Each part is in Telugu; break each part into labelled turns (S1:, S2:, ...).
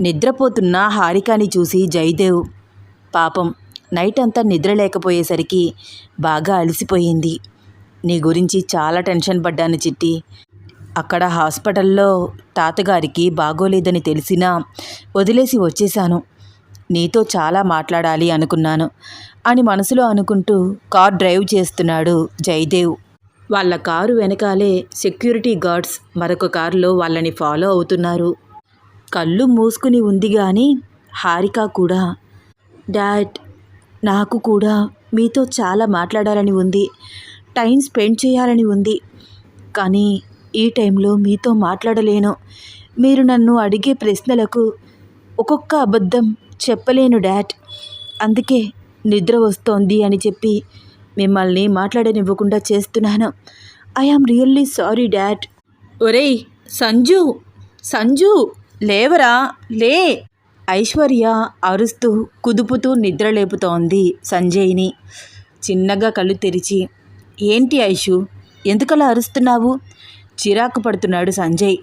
S1: నిద్రపోతున్న హారికాని చూసి జయదేవ్ పాపం నైట్ అంతా నిద్ర లేకపోయేసరికి బాగా అలసిపోయింది. నీ గురించి చాలా టెన్షన్ పడ్డాను చిట్టి. అక్కడ హాస్పిటల్లో తాతగారికి బాగోలేదని తెలిసినా వదిలేసి వచ్చేశాను. నీతో చాలా మాట్లాడాలి అనుకున్నాను. అని మనసులో అనుకుంటూ కార్ డ్రైవ్ చేస్తున్నాడు జయదేవ్. వాళ్ళ కారు వెనకాలే సెక్యూరిటీ గార్డ్స్ మరొక కారులో వాళ్ళని ఫాలో అవుతున్నారు. కళ్ళు మూసుకుని ఉంది కానీ హారిక కూడా. డాడ్ నాకు కూడా మీతో చాలా మాట్లాడాలని ఉంది. టైం స్పెండ్ చేయాలని ఉంది. కానీ ఈ టైంలో మీతో మాట్లాడలేను. మీరు నన్ను అడిగే ప్రశ్నలకు ఒక్కొక్క అబద్ధం చెప్పలేను డాడ్. అందుకే నిద్ర వస్తోంది అని చెప్పి మిమ్మల్ని మాట్లాడనివ్వకుండా చేస్తున్నాను. I am really sorry dad. ఒరేయ్ సంజు సంజు! లేవరా? లే! ఐశ్వర్య అరుస్తూ కుదుపుతూ నిద్రలేపుతోంది సంజయ్ని. చిన్నగా కళ్ళు తెరిచి ఏంటి ఐషు? ఎందుకలా అరుస్తున్నావు? చిరాకు పడుతున్నాడు సంజయ్.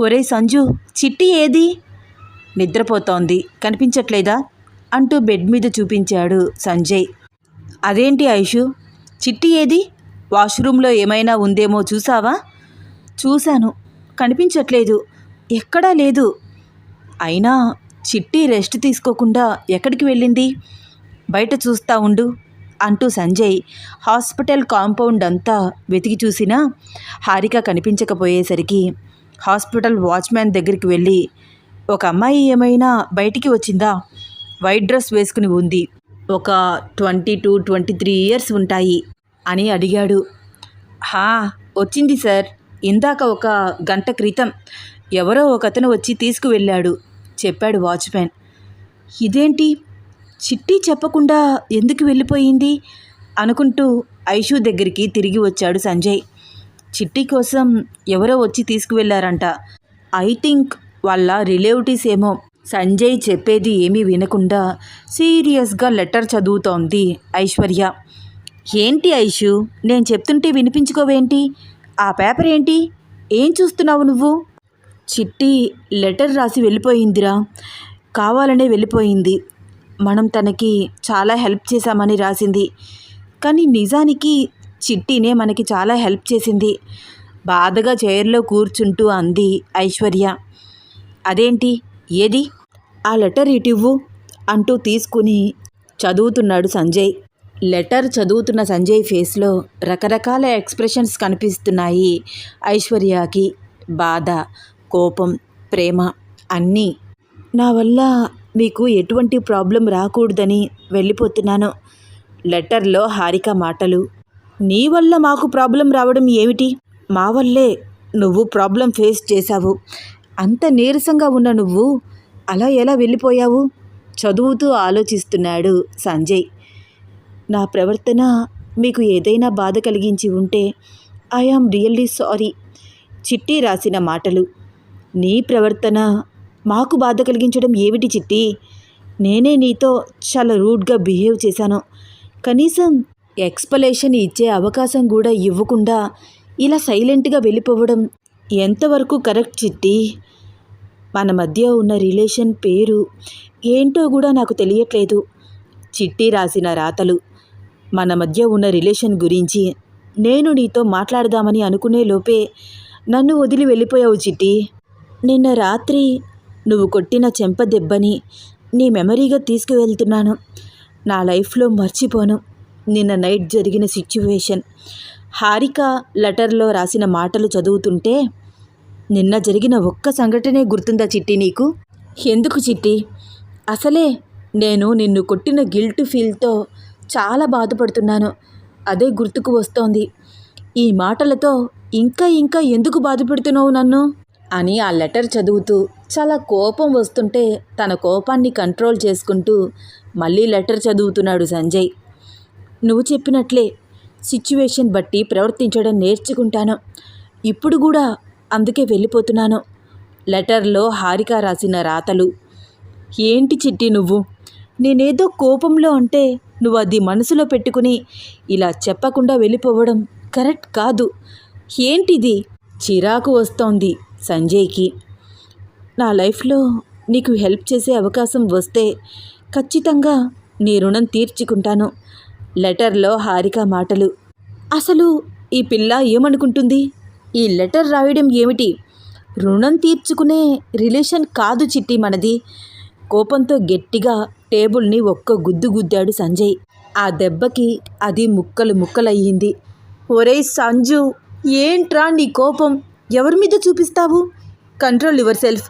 S1: ఒరే సంజు చిట్టి ఏది? నిద్రపోతోంది. కనిపించట్లేదా? అంటూ బెడ్ మీద చూపించాడు సంజయ్. అదేంటి ఐషు? చిట్టి ఏది? వాష్రూమ్లో ఏమైనా ఉందేమో చూసావా? చూశాను. కనిపించట్లేదు. ఎక్కడా లేదు. అయినా చిట్టి రెస్ట్ తీసుకోకుండా ఎక్కడికి వెళ్ళింది? బయట చూస్తా ఉండు అంటూ సంజయ్ హాస్పిటల్ కాంపౌండ్ అంతా వెతికి చూసినా హారిక కనిపించకపోయేసరికి హాస్పిటల్ వాచ్మ్యాన్ దగ్గరికి వెళ్ళి ఒక అమ్మాయి ఏమైనా బయటికి వచ్చిందా? వైట్ డ్రెస్ వేసుకుని ఉంది. ఒక twenty two twenty three years ఉంటాయి అని అడిగాడు. హా వచ్చింది సార్. ఇందాక ఒక గంట క్రితం ఎవరో ఒకతను వచ్చి తీసుకువెళ్ళాడు చెప్పాడు వాచ్మెన్. ఇదేంటి? చిట్టి చెప్పకుండా ఎందుకు వెళ్ళిపోయింది? అనుకుంటూ ఐషు దగ్గరికి తిరిగి వచ్చాడు సంజయ్. చిట్టి కోసం ఎవరో వచ్చి తీసుకువెళ్ళారంట. ఐ థింక్ వాళ్ళ రిలేటివ్స్ ఏమో. సంజయ్ చెప్పేది ఏమీ వినకుండా సీరియస్గా లెటర్ చదువుతోంది ఐశ్వర్య. ఏంటి ఐషు? నేను చెప్తుంటే వినిపించుకోవేంటి? ఆ పేపర్ ఏంటి? ఏం చూస్తున్నావు నువ్వు? చిట్టి లెటర్ రాసి వెళ్ళిపోయిందిరా. కావాలనే వెళ్ళిపోయింది. మనం తనకి చాలా హెల్ప్ చేశామని రాసింది. కానీ నిజానికి చిట్టినే మనకి చాలా హెల్ప్ చేసింది. బాధగా చైర్లో కూర్చుంటూ అంది ఐశ్వర్య. అదేంటి? ఏది? ఆ లెటర్ ఇటివ్వు అంటూ తీసుకుని చదువుతున్నాడు సంజయ్. లెటర్ చదువుతున్న సంజయ్ ఫేస్లో రకరకాల ఎక్స్ప్రెషన్స్ కనిపిస్తున్నాయి ఐశ్వర్యకి. బాధ కోపం ప్రేమ అన్నీ నా వల్ల మీకు ఎటువంటి ప్రాబ్లం రాకూడదని వెళ్ళిపోతున్నాను. లెటర్లో హారిక మాటలు. నీ వల్ల మాకు ప్రాబ్లం రావడం ఏమిటి? మా వల్లే నువ్వు ప్రాబ్లం ఫేస్ చేశావు. అంత నీరసంగా ఉన్న నువ్వు అలా ఎలా వెళ్ళిపోయావు? చదువుతూ ఆలోచిస్తున్నాడు సంజయ్. నా ప్రవర్తన మీకు ఏదైనా బాధ కలిగించి ఉంటే ఐ ఆమ్ రియల్లీ సారీ. చిట్టి రాసిన మాటలు. నీ ప్రవర్తన మాకు బాధ కలిగించడం ఏమిటి చిట్టి? నేనే నీతో చాలా రూడ్గా బిహేవ్ చేశాను. కనీసం ఎక్స్ప్లెనేషన్ ఇచ్చే అవకాశం కూడా ఇవ్వకుండా ఇలా సైలెంట్గా వెళ్ళిపోవడం ఎంతవరకు కరెక్ట్ చిట్టి? మన మధ్య ఉన్న రిలేషన్ పేరు ఏంటో కూడా నాకు తెలియట్లేదు. చిట్టి రాసిన రాతలు మన మధ్య ఉన్న రిలేషన్ గురించి నేను నీతో మాట్లాడదామని అనుకునే లోపే నన్ను వదిలి వెళ్ళిపోయావు చిట్టి. నిన్న రాత్రి నువ్వు కొట్టిన చెంప దెబ్బని నీ మెమరీగా తీసుకువెళ్తున్నాను. నా లైఫ్లో మర్చిపోను. నిన్న నైట్ జరిగిన సిచ్యువేషన్. హారిక లెటర్లో రాసిన మాటలు చదువుతుంటే నిన్న జరిగిన ఒక్క సంఘటనే గుర్తుందా చిట్టి నీకు? ఎందుకు చిట్టి? అసలే నేను నిన్ను కొట్టిన గిల్ట్ ఫీల్తో చాలా బాధపడుతున్నాను. అదే గుర్తుకు వస్తోంది. ఈ మాటలతో ఇంకా ఇంకా ఎందుకు బాధపెడుతున్నావు నన్ను? అని ఆ లెటర్ చదువుతూ చాలా కోపం వస్తుంటే తన కోపాన్ని కంట్రోల్ చేసుకుంటూ మళ్ళీ లెటర్ చదువుతున్నాడు సంజయ్. నువ్వు చెప్పినట్లే సిచ్యువేషన్ బట్టి ప్రవర్తించడం నేర్చుకుంటాను. ఇప్పుడు కూడా అందుకే వెళ్ళిపోతున్నాను. లెటర్లో హారిక రాసిన రాతలు. ఏంటి చిట్టి నువ్వు? నేనేదో కోపంలో అంటే నువ్వు అది మనసులో పెట్టుకుని ఇలా చెప్పకుండా వెళ్ళిపోవడం కరెక్ట్ కాదు. ఏంటిది? చిరాకు వస్తోంది. సంజయ్కి. నా లైఫ్లో నీకు హెల్ప్ చేసే అవకాశం వస్తే ఖచ్చితంగా నీ రుణం తీర్చుకుంటాను. లెటర్లో హారిక మాటలు. అసలు ఈ పిల్ల ఏమనుకుంటుంది? ఈ లెటర్ రాయడం ఏమిటి? రుణం తీర్చుకునే రిలేషన్ కాదు చిట్టి మనది. కోపంతో గట్టిగా టేబుల్ని ఒక్క గుద్దు గుద్దాడు సంజయ్. ఆ దెబ్బకి అది ముక్కలు ముక్కలయ్యింది. ఒరే సంజు ఏంట్రా నీ కోపం? ఎవరి మీద చూపిస్తావు? కంట్రోల్ యువర్ సెల్ఫ్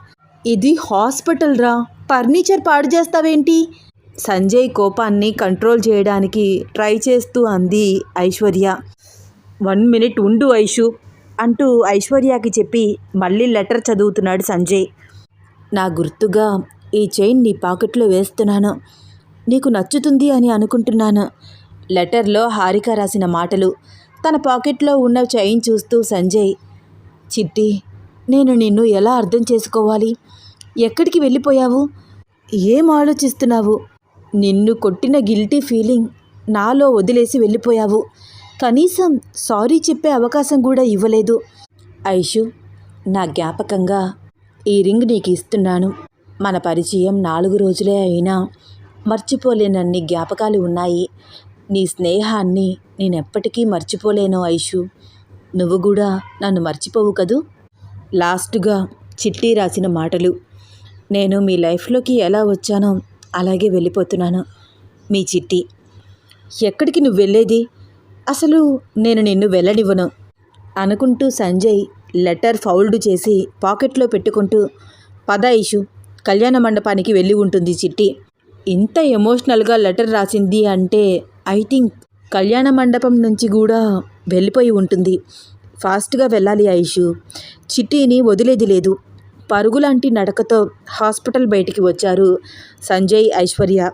S1: ఇది హాస్పిటల్ రా. ఫర్నిచర్ పాడు చేస్తావేంటి? సంజయ్ కోపాన్ని కంట్రోల్ చేయడానికి ట్రై చేస్తూ అంది ఐశ్వర్య. వన్ మినిట్ ఉండు ఐషు అంటూ ఐశ్వర్యకి చెప్పి మళ్ళీ లెటర్ చదువుతున్నాడు సంజయ్. నా గుర్తుగా ఈ చైన్ నీ పాకెట్లో వేస్తున్నాను. నీకు నచ్చుతుంది అని అనుకుంటున్నాను. లెటర్లో హారిక రాసిన మాటలు. తన పాకెట్లో ఉన్న చైన్ చూస్తూ సంజయ్ చిట్టి నేను నిన్ను ఎలా అర్థం చేసుకోవాలి? ఎక్కడికి వెళ్ళిపోయావు? ఏం ఆలోచిస్తున్నావు? నిన్ను కొట్టిన గిల్టీ ఫీలింగ్ నాలో వదిలేసి వెళ్ళిపోయావు. కనీసం సారీ చెప్పే అవకాశం కూడా ఇవ్వలేదు. ఐషు నా జ్ఞాపకంగా ఈ రింగ్ నీకు ఇస్తున్నాను. మన పరిచయం నాలుగు రోజులే అయినా మర్చిపోలేనన్ని జ్ఞాపకాలు ఉన్నాయి. నీ స్నేహాన్ని నేనెప్పటికీ మర్చిపోలేను ఐషు. నువ్వు కూడా నన్ను మర్చిపోవు కదూ? లాస్ట్గా చిట్టి రాసిన మాటలు. నేను మీ లైఫ్లోకి ఎలా వచ్చానో అలాగే వెళ్ళిపోతున్నాను మీ చిట్టి. ఎక్కడికి నువ్వు వెళ్ళేది? అసలు నేను నిన్ను వెళ్ళనివ్వను అనుకుంటూ సంజయ్ లెటర్ ఫౌల్డ్ చేసి పాకెట్లో పెట్టుకుంటూ పద ఇషు కళ్యాణ మండపానికి వెళ్ళి ఉంటుంది చిట్టి. ఇంత ఎమోషనల్గా లెటర్ రాసింది అంటే ఐ థింక్ కళ్యాణ మండపం నుంచి కూడా వెళ్ళిపోయి ఉంటుంది. ఫాస్ట్గా వెళ్ళాలి ఐషు చిట్టిని వదిలేది లేదు. పరుగులాంటి నడకతో హాస్పిటల్ బయటికి వచ్చారు సంజయ్ ఐశ్వర్య.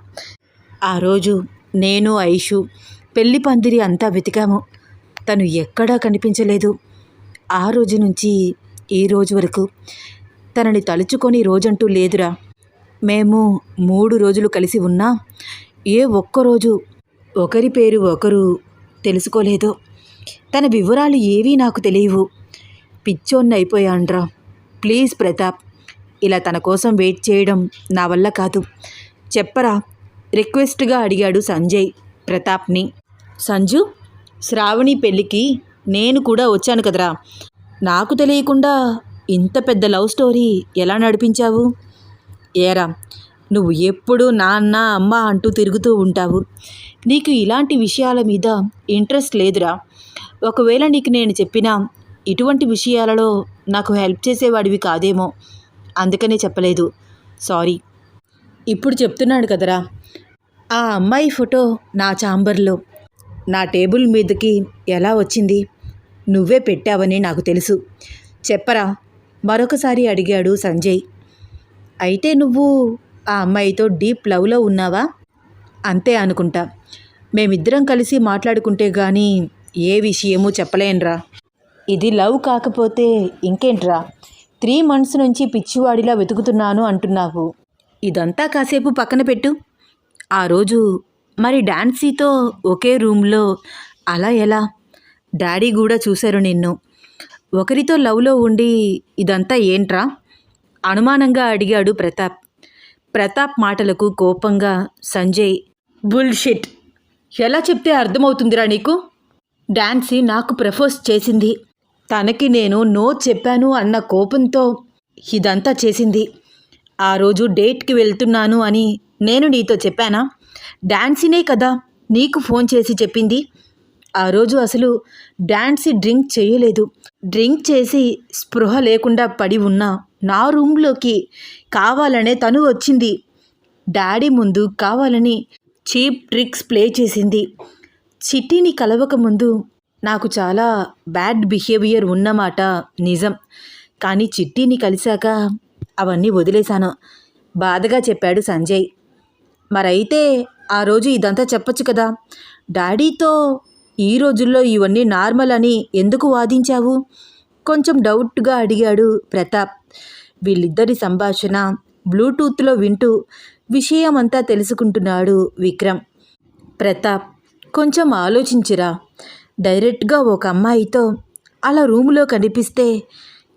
S1: ఆ రోజు నేను ఐషు పెళ్ళి పందిరి అంతా వెతికాము. తను ఎక్కడా కనిపించలేదు. ఆ రోజు నుంచి ఈ రోజు వరకు తనని తలుచుకొని రోజంటూ లేదురా. మేము మూడు రోజులు కలిసి ఉన్నా ఏ ఒక్కరోజు ఒకరి పేరు ఒకరు తెలుసుకోలేదు. తన వివరాలు ఏవీ నాకు తెలియవు. పిచ్చోన్ని అయిపోయాన్రా ప్లీజ్ ప్రతాప్ ఇలా తన కోసం వెయిట్ చేయడం నా వల్ల కాదు. చెప్పరా? రిక్వెస్ట్గా అడిగాడు సంజయ్ ప్రతాప్ని. సంజు శ్రావణి పెళ్ళికి నేను కూడా వచ్చాను కదరా. నాకు తెలియకుండా ఇంత పెద్ద లవ్ స్టోరీ ఎలా నడిపించావు? ఏరా నువ్వు ఎప్పుడు నాన్న అమ్మ అంటూ తిరుగుతూ ఉంటావు. నీకు ఇలాంటి విషయాల మీద ఇంట్రెస్ట్ లేదురా. ఒకవేళ నీకు నేను చెప్పిన ఇటువంటి విషయాలలో నాకు హెల్ప్ చేసేవాడివి కాదేమో. అందుకనే చెప్పలేదు. సారీ. ఇప్పుడు చెప్తున్నాడు కదరా. ఆ అమ్మాయి ఫోటో నా ఛాంబర్లో నా టేబుల్ మీదకి ఎలా వచ్చింది? నువ్వే పెట్టావని నాకు తెలుసు. చెప్పరా. మరొకసారి అడిగాడు సంజయ్. అయితే నువ్వు ఆ అమ్మాయితో డీప్ లవ్లో ఉన్నావా? అంతే అనుకుంటా. మేమిద్దరం కలిసి మాట్లాడుకుంటే గానీ ఏ విషయమూ చెప్పలేనురా. ఇది లవ్ కాకపోతే ఇంకేంట్రా? త్రీ మంత్స్ నుంచి పిచ్చివాడిలా వెతుకుతున్నాను అంటున్నావు. ఇదంతా కాసేపు పక్కన పెట్టు. ఆ రోజు మరి డాన్సీతో ఒకే రూమ్లో అలా ఎలా? డాడీ కూడా చూశారు నిన్ను. ఒకరితో లవ్లో ఉండి ఇదంతా ఏంట్రా? అనుమానంగా అడిగాడు ప్రతాప్. ప్రతాప్ మాటలకు కోపంగా సంజయ్ బుల్షిట్. ఎలా చెప్తే అర్థమవుతుందిరా నీకు? డాన్సీ నాకు ప్రపోజ్ చేసింది. తనకి నేను నో చెప్పాను అన్న కోపంతో ఇదంతా చేసింది. ఆ రోజు డేట్కి వెళ్తున్నాను అని నేను నీతో చెప్పానా? డాన్సీనే కదా నీకు ఫోన్ చేసి చెప్పింది. ఆ రోజు అసలు డాన్సీ డ్రింక్ చేయలేదు. డ్రింక్ చేసి స్పృహ లేకుండా పడి ఉన్న నా రూమ్లోకి కావాలనే తను వచ్చింది. డాడీ ముందు కావాలని చీప్ ట్రిక్స్ ప్లే చేసింది. చిట్టిని కలవక ముందు నాకు చాలా బ్యాడ్ బిహేవియర్ ఉన్నమాట నిజం. కానీ చిట్టిని కలిశాక అవన్నీ వదిలేశాను. బాధగా చెప్పాడు సంజయ్. మరైతే ఆ రోజు ఇదంతా చెప్పొచ్చు కదా? డాడీతో ఈ రోజుల్లో ఇవన్నీ నార్మల్ అని ఎందుకు వాదించావు? కొంచెం డౌట్గా అడిగాడు ప్రతాప్. వీళ్ళిద్దరి సంభాషణ బ్లూటూత్లో వింటూ విషయమంతా తెలుసుకుంటున్నాడు విక్రమ్. ప్రతాప్ కొంచెం ఆలోచించిరా. డైరెక్ట్గా ఒక అమ్మాయితో అలా రూములో కనిపిస్తే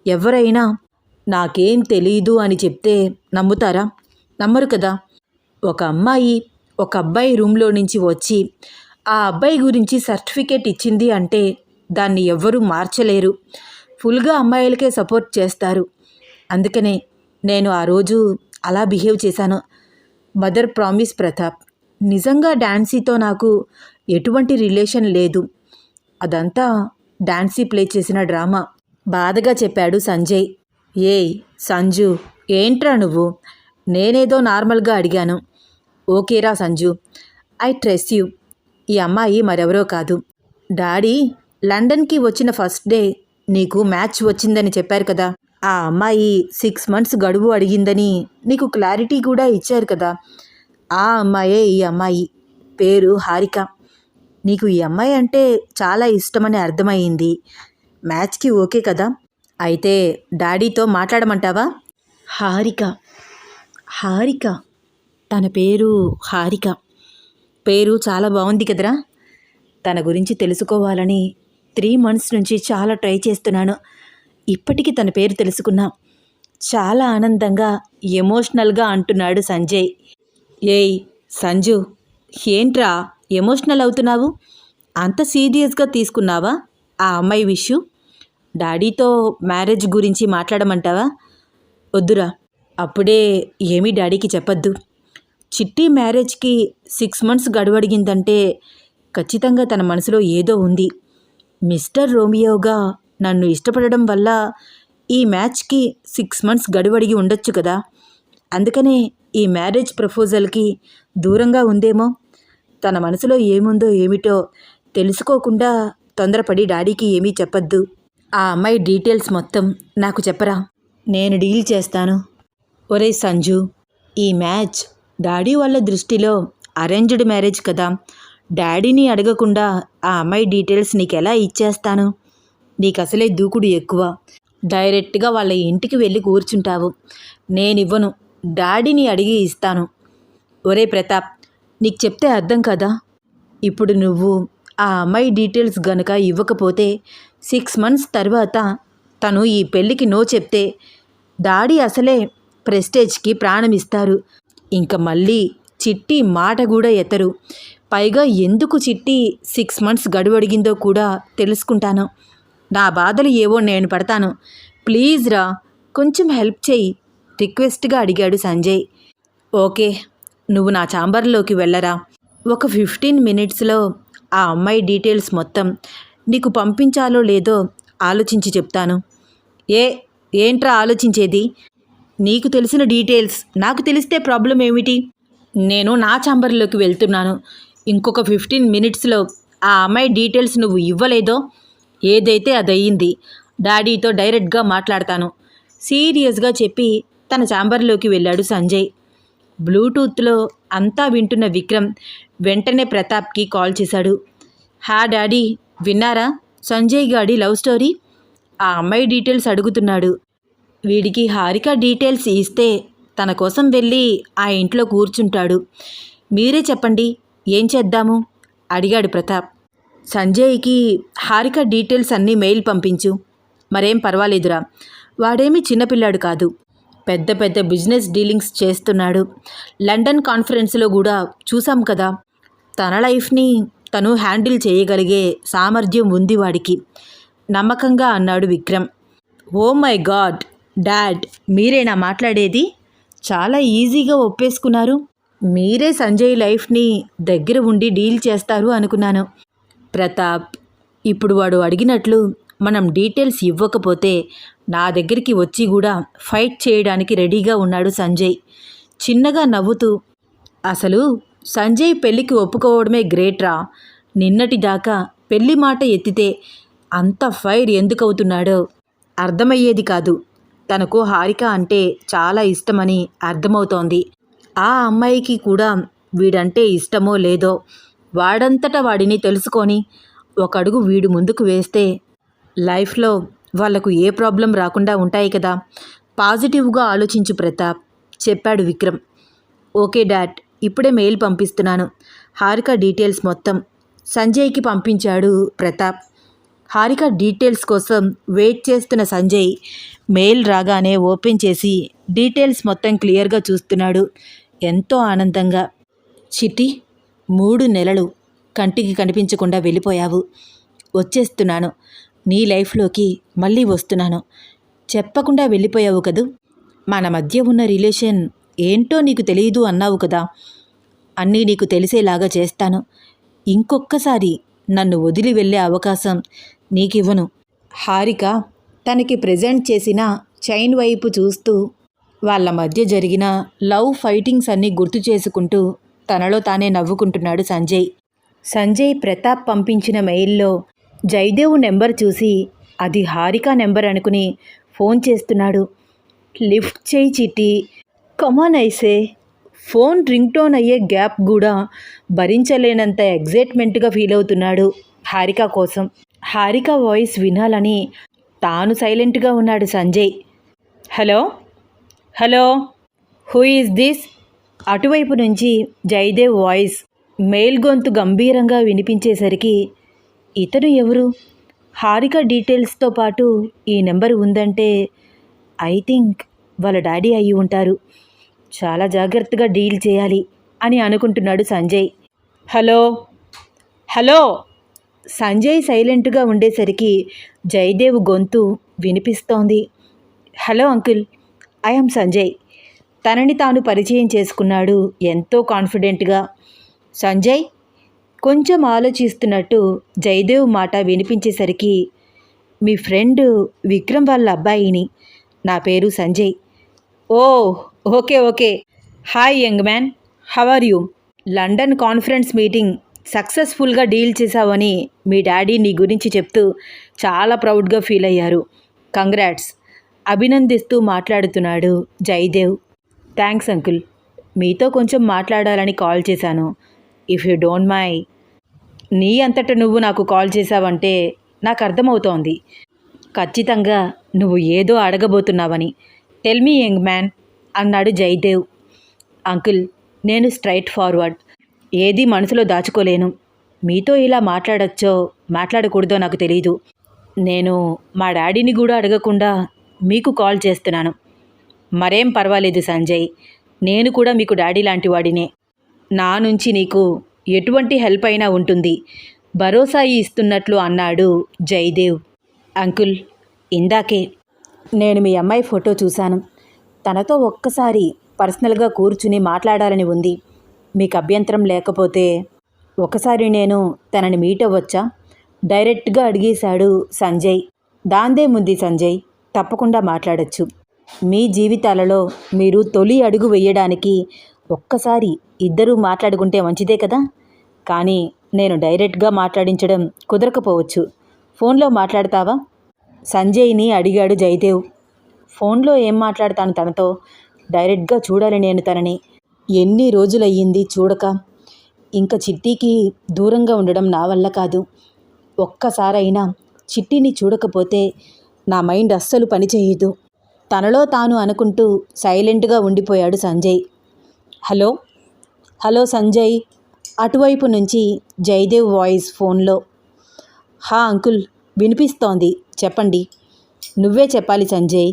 S1: ఎవరైనా నాకేం తెలీదు అని చెప్తే నమ్ముతారా? నమ్మరు కదా. ఒక అమ్మాయి ఒక అబ్బాయి రూమ్లో నుంచి వచ్చి ఆ అబ్బాయి గురించి సర్టిఫికేట్ ఇచ్చింది అంటే దాన్ని ఎవ్వరూ మార్చలేరు. ఫుల్గా అమ్మాయిలకే సపోర్ట్ చేస్తారు. అందుకనే నేను ఆ రోజు అలా బిహేవ్ చేశాను. మదర్ ప్రామిస్ ప్రతాప్ నిజంగా డాన్సీతో నాకు ఎటువంటి రిలేషన్ లేదు. అదంతా డాన్సీ ప్లే చేసిన డ్రామా. బాధగా చెప్పాడు సంజయ్. ఏయ్ సంజు ఏంట్రా నువ్వు? నేనేదో నార్మల్గా అడిగాను. ఓకేరా సంజు ఐ ట్రెస్ యూ. ఈ అమ్మాయి మరెవరో కాదు. డాడీ లండన్కి వచ్చిన ఫస్ట్ డే నీకు మ్యాచ్ వచ్చిందని చెప్పారు కదా. ఆ అమ్మాయి సిక్స్ మంత్స్ గడువు అడిగిందని నీకు క్లారిటీ కూడా ఇచ్చారు కదా. ఆ అమ్మాయే ఈ అమ్మాయి. పేరు హారిక. నీకు ఈ అమ్మాయి అంటే చాలా ఇష్టమని అర్థమైంది మ్యాచ్కి ఓకే కదా. అయితే డాడీతో మాట్లాడమంటావా? హారిక. హారిక. తన పేరు హారిక. పేరు చాలా బాగుంది కదరా. తన గురించి తెలుసుకోవాలని త్రీ మంత్స్ నుంచి చాలా ట్రై చేస్తున్నాను. ఇప్పటికీ తన పేరు తెలుసుకున్నా. చాలా ఆనందంగా ఎమోషనల్గా అంటున్నాడు సంజయ్. ఏయ్ సంజు ఏంట్రా ఎమోషనల్ అవుతున్నావు? అంత సీరియస్గా తీసుకున్నావా? ఆ అమ్మాయి విషు డాడీతో మ్యారేజ్ గురించి మాట్లాడమంటావా? వద్దురా అప్పుడే ఏమీ డాడీకి చెప్పొద్దు. చిట్టి మ్యారేజ్కి సిక్స్ మంత్స్ గడువడిగిందంటే ఖచ్చితంగా తన మనసులో ఏదో ఉంది. మిస్టర్ రోమియోగా నన్ను ఇష్టపడడం వల్ల ఈ మ్యాచ్కి సిక్స్ మంత్స్ గడువడిగి ఉండొచ్చు కదా. అందుకనే ఈ మ్యారేజ్ ప్రపోజల్కి దూరంగా ఉందేమో. తన మనసులో ఏముందో ఏమిటో తెలుసుకోకుండా తొందరపడి డాడీకి ఏమీ చెప్పొద్దు. ఆ అమ్మాయి డీటెయిల్స్ మొత్తం నాకు చెప్పరా? నేను డీల్ చేస్తాను. ఒరే సంజు ఈ మ్యాచ్ డాడీ వాళ్ళ దృష్టిలో అరేంజ్డ్ మ్యారేజ్ కదా. డాడీని అడగకుండా ఆ అమ్మాయి డీటెయిల్స్ నీకు ఎలా ఇచ్చేస్తాను? నీకు అసలే దూకుడు ఎక్కువ. డైరెక్ట్గా వాళ్ళ ఇంటికి వెళ్ళి కూర్చుంటావు. నేనివ్వను. డాడీని అడిగి ఇస్తాను. ఒరే ప్రతాప్ నీకు చెప్తే అర్థం కదా? ఇప్పుడు నువ్వు ఆ అమ్మాయి డీటెయిల్స్ గనక ఇవ్వకపోతే సిక్స్ మంత్స్ తర్వాత తను ఈ పెళ్ళికి నో చెప్తే డాడీ అసలే ప్రెస్టేజ్కి ప్రాణం ఇస్తారు మళ్ళీ చిట్టి మాట కూడా ఎత్తరు. పైగా ఎందుకు చిట్టి సిక్స్ మంత్స్ గడువడిగిందో కూడా తెలుసుకుంటాను. నా బాధలు ఏవో నేను పడతాను. ప్లీజ్ రా కొంచెం హెల్ప్ చేయి రిక్వెస్ట్గా అడిగాడు సంజయ్. ఓకే నువ్వు నా ఛాంబర్లోకి వెళ్ళరా. ఒక ఫిఫ్టీన్ మినిట్స్లో ఆ అమ్మాయి డీటెయిల్స్ మొత్తం నీకు పంపించాలో లేదో ఆలోచించి చెప్తాను. ఏ ఏంట్రా ఆలోచించేది? నీకు తెలిసిన డీటెయిల్స్ నాకు తెలిస్తే ప్రాబ్లం ఏమిటి? నేను నా ఛాంబర్లోకి వెళ్తున్నాను. ఇంకొక ఫిఫ్టీన్ మినిట్స్లో ఆ అమ్మాయి డీటెయిల్స్ నువ్వు ఇవ్వలేదో ఏదైతే అది అయ్యింది డాడీతో డైరెక్ట్గా మాట్లాడతాను. సీరియస్గా చెప్పి తన ఛాంబర్లోకి వెళ్ళాడు సంజయ్. బ్లూటూత్లో అంతా వింటున్న విక్రమ్ వెంటనే ప్రతాప్కి కాల్ చేశాడు. హా డాడీ విన్నారా? సంజయ్ గాడి లవ్ స్టోరీ? ఆ అమ్మాయి డీటెయిల్స్ అడుగుతున్నాడు. వీడికి హారిక డీటెయిల్స్ ఇస్తే తన కోసం వెళ్ళి ఆ ఇంట్లో కూర్చుంటాడు. మీరే చెప్పండి ఏం చేద్దాము? అడిగాడు ప్రతాప్. సంజయ్కి హారిక డీటెయిల్స్ అన్నీ మెయిల్ పంపించు. మరేం పర్వాలేదురా. వాడేమీ చిన్నపిల్లాడు కాదు. పెద్ద పెద్ద బిజినెస్ డీలింగ్స్ చేస్తున్నాడు. లండన్ కాన్ఫరెన్స్లో కూడా చూసాం కదా. తన లైఫ్ని తను హ్యాండిల్ చేయగలిగే సామర్థ్యం ఉంది వాడికి. నమ్మకంగా అన్నాడు Vikram. Oh my god! Dad మీరేనా మాట్లాడేది? చాలా ఈజీగా ఒప్పేసుకున్నారు. మీరే సంజయ్ లైఫ్ని దగ్గర ఉండి డీల్ చేస్తారు అనుకున్నాను. ప్రతాప్ ఇప్పుడు వాడు అడిగినట్లు మనం డీటెయిల్స్ ఇవ్వకపోతే నా దగ్గరికి వచ్చి కూడా ఫైట్ చేయడానికి రెడీగా ఉన్నాడు సంజయ్. చిన్నగా నవ్వుతూ అసలు సంజయ్ పెళ్ళికి ఒప్పుకోవడమే గ్రేట్రా? నిన్నటి దాకా పెళ్ళి మాట ఎత్తితే అంత ఫైర్ ఎందుకు అవుతున్నాడో అర్థమయ్యేది కాదు. తనకు హారిక అంటే చాలా ఇష్టమని అర్థమవుతోంది. ఆ అమ్మాయికి కూడా వీడంటే ఇష్టమో లేదో వాడంతట వాడిని తెలుసుకొని ఒక అడుగు వీడు ముందుకు వేస్తే లైఫ్లో వాళ్ళకు ఏ ప్రాబ్లం రాకుండా ఉంటాయి కదా? పాజిటివ్గా ఆలోచించు ప్రతాప్ చెప్పాడు విక్రమ్. ఓకే డాడ్ ఇప్పుడే మెయిల్ పంపిస్తున్నాను. హారిక డీటెయిల్స్ మొత్తం సంజయ్కి పంపించాడు ప్రతాప్. హారిక డీటెయిల్స్ కోసం వెయిట్ చేస్తున్న సంజయ్ మెయిల్ రాగానే ఓపెన్ చేసి డీటెయిల్స్ మొత్తం క్లియర్గా చూస్తున్నాడు. ఎంతో ఆనందంగా చిటి మూడు నెలలు కంటికి కనిపించకుండా వెళ్ళిపోయావు. వచ్చేస్తున్నాను. నీ లైఫ్లోకి మళ్ళీ వస్తున్నాను. చెప్పకుండా వెళ్ళిపోయావు కదూ? మన మధ్య ఉన్న రిలేషన్ ఏంటో నీకు తెలియదు అన్నావు కదా? అన్నీ నీకు తెలిసేలాగా చేస్తాను. ఇంకొక్కసారి నన్ను వదిలి వెళ్ళే అవకాశం నీకివ్వను. హారిక తనకి ప్రజెంట్ చేసిన చైన్ వైపు చూస్తూ వాళ్ళ మధ్య జరిగిన లవ్ ఫైటింగ్స్ అన్నీ గుర్తు చేసుకుంటూ తనలో తానే నవ్వుకుంటున్నాడు సంజయ్. సంజయ్ ప్రతాప్ పంపించిన మెయిల్లో జయదేవ్ నెంబర్ చూసి అది హారిక నెంబర్ అనుకుని ఫోన్ చేస్తున్నాడు. లిఫ్ట్ చేయి చిట్టి. కమాన్ ఐసే. ఫోన్ రింగ్ టోన్ అయ్యే గ్యాప్ కూడా భరించలేనంత ఎగ్జైట్మెంట్గా ఫీల్ అవుతున్నాడు హారిక కోసం. హారిక వాయిస్ వినాలని తాను సైలెంట్గా ఉన్నాడు Sanjay. Hello? Hello? Who is this? అటువైపు నుంచి జయదేవ్ వాయిస్ మెయిల్ గొంతు గంభీరంగా వినిపించేసరికి ఇతను ఎవరు? హారిక డీటెయిల్స్తో పాటు ఈ నెంబర్ ఉందంటే ఐ థింక్ వాళ్ళ డాడీ అయి ఉంటారు. చాలా జాగ్రత్తగా డీల్ చేయాలి అని అనుకుంటున్నాడు సంజయ్. హలో? హలో? సంజయ్ సైలెంట్గా ఉండేసరికి జయదేవ్ గొంతు వినిపిస్తోంది. Hello uncle I'm Sanjay. తనని తాను పరిచయం చేసుకున్నాడు. ఎంతో కాన్ఫిడెంట్గా. సంజయ్ కొంచెం ఆలోచిస్తున్నట్టు జయదేవ్ మాట వినిపించేసరికి మీ ఫ్రెండ్ విక్రమ్ వాళ్ళ అబ్బాయిని. నా పేరు Sanjay. Oh okay okay. Hi young man. How are you? London conference meeting సక్సెస్ఫుల్గా డీల్ చేశావని మీ డాడీ నీ గురించి చెప్తూ చాలా ప్రౌడ్గా ఫీల్ అయ్యారు. కంగ్రాట్స్. అభినందిస్తూ మాట్లాడుతున్నాడు జయదేవ్. థ్యాంక్స్ అంకుల్ మీతో కొంచెం మాట్లాడాలని కాల్ చేశాను. If you don't my knee అంతట నువ్వు నాకు కాల్ చేశావంటే నాకు అర్థమవుతోంది. ఖచ్చితంగా నువ్వు ఏదో అడగబోతున్నావని. టెల్ మీ యంగ్ మ్యాన్ అన్నాడు జయదేవ్. అంకుల్ నేను స్ట్రైట్ ఫార్వర్డ్ ఏది మనసులో దాచుకోలేను. మీతో ఇలా మాట్లాడచ్చో మాట్లాడకూడదో నాకు తెలీదు. నేను మా డాడీని కూడా అడగకుండా మీకు కాల్ చేస్తున్నాను. మరేం పర్వాలేదు సంజయ్. నేను కూడా మీకు డాడీ లాంటి వాడినే. నా నుంచి నీకు ఎటువంటి హెల్ప్ అయినా ఉంటుంది. భరోసా ఇస్తున్నట్లు అన్నాడు జయదేవ్. అంకుల్ ఇందాకే నేను మీ అమ్మాయి ఫోటో చూశాను. తనతో ఒక్కసారి పర్సనల్గా కూర్చుని మాట్లాడాలని ఉంది. మీకు అభ్యంతరం లేకపోతే ఒకసారి నేను తనని మీట్ అవ్వచ్చా? డైరెక్ట్గా అడిగేశాడు సంజయ్. దాందేముంది సంజయ్ తప్పకుండా మాట్లాడచ్చు. మీ జీవితాలలో మీరు తొలి అడుగు వేయడానికి ఒక్కసారి ఇద్దరూ మాట్లాడుకుంటే మంచిదే కదా? కానీ నేను డైరెక్ట్గా మాట్లాడించడం కుదరకపోవచ్చు. ఫోన్లో మాట్లాడతావా? సంజయ్ని అడిగాడు జయదేవ్. ఫోన్లో ఏం మాట్లాడతాను తనతో? డైరెక్ట్గా చూడాలి నేను తనని. ఎన్ని రోజులయ్యింది చూడక? ఇంకా చిట్టీకి దూరంగా ఉండడం నా వల్ల కాదు. ఒక్కసారైనా చిట్టిని చూడకపోతే నా మైండ్ అస్సలు పనిచేయదు. తనలో తాను అనుకుంటూ సైలెంట్గా ఉండిపోయాడు సంజయ్. హలో? హలో సంజయ్. అటువైపు నుంచి జయదేవ్ వాయిస్ ఫోన్లో. హా అంకుల్ వినిపిస్తోంది. చెప్పండి. నువ్వే చెప్పాలి సంజయ్.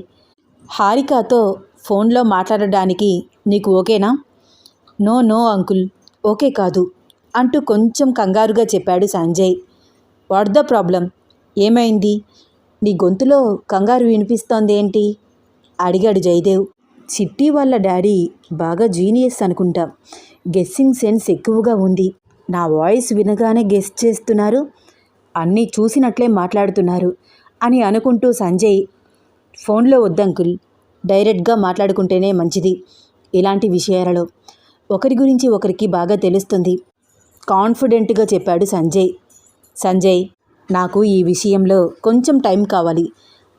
S1: హారికతో ఫోన్లో మాట్లాడడానికి నీకు ఓకేనా? No no uncle. ఓకే కాదు అంటూ కొంచెం కంగారుగా చెప్పాడు సంజయ్. What the problem? ఏమైంది? నీ గొంతులో కంగారు వినిపిస్తోంది ఏంటి? అడిగాడు జయదేవ్. చిట్టి వాళ్ళ డాడీ బాగా జీనియస్ అనుకుంటా. గెస్సింగ్ సెన్స్ ఎక్కువగా ఉంది. నా వాయిస్ వినగానే గెస్ చేస్తున్నారు. అన్నీ చూసినట్లే మాట్లాడుతున్నారు అని అనుకుంటూ సంజయ్ ఫోన్లో వద్దంకుల్ డైరెక్ట్గా మాట్లాడుకుంటేనే మంచిది ఇలాంటి విషయాలలో. ఒకరి గురించి ఒకరికి బాగా తెలుస్తుంది. కాన్ఫిడెంట్గా చెప్పాడు సంజయ్. సంజయ్ నాకు ఈ విషయంలో కొంచెం టైం కావాలి.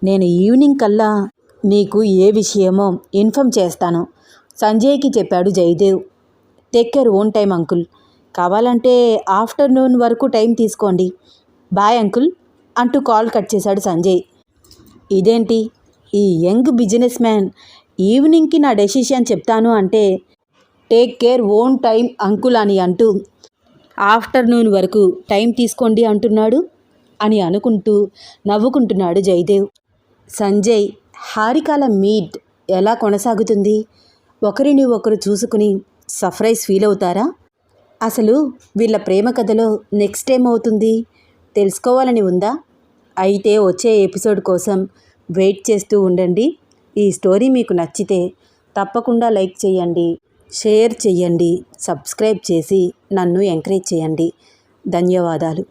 S1: నేను ఈవినింగ్ కల్లా నీకు ఏ విషయమో ఇన్ఫామ్ చేస్తాను. సంజయ్కి చెప్పాడు Jayadev. Take care own time uncle. కావాలంటే ఆఫ్టర్నూన్ వరకు టైం తీసుకోండి. బాయ్ అంకుల్ అంటూ కాల్ కట్ చేశాడు సంజయ్. ఇదేంటి? ఈ యంగ్ బిజినెస్ మ్యాన్ ఈవినింగ్కి నా డెసిషన్ చెప్తాను అంటే take care own time uncle అని అంటూ ఆఫ్టర్నూన్ వరకు టైం తీసుకోండి అంటున్నాడు అని అనుకుంటూ నవ్వుకుంటున్నాడు జయదేవ్. సంజయ్ హారికాల మీట్ ఎలా కొనసాగుతుంది? ఒకరిని ఒకరు చూసుకుని సర్ప్రైజ్ ఫీల్ అవుతారా? అసలు వీళ్ళ ప్రేమ కథలో నెక్స్ట్ ఏమవుతుంది తెలుసుకోవాలని ఉందా? అయితే వచ్చే ఎపిసోడ్ కోసం వెయిట్ చేస్తూ ఉండండి. ఈ స్టోరీ మీకు నచ్చితే తప్పకుండా లైక్ చేయండి షేర్ చేయండి సబ్స్క్రైబ్ చేసి నన్ను ఎంకరేజ్ చేయండి. ధన్యవాదాలు.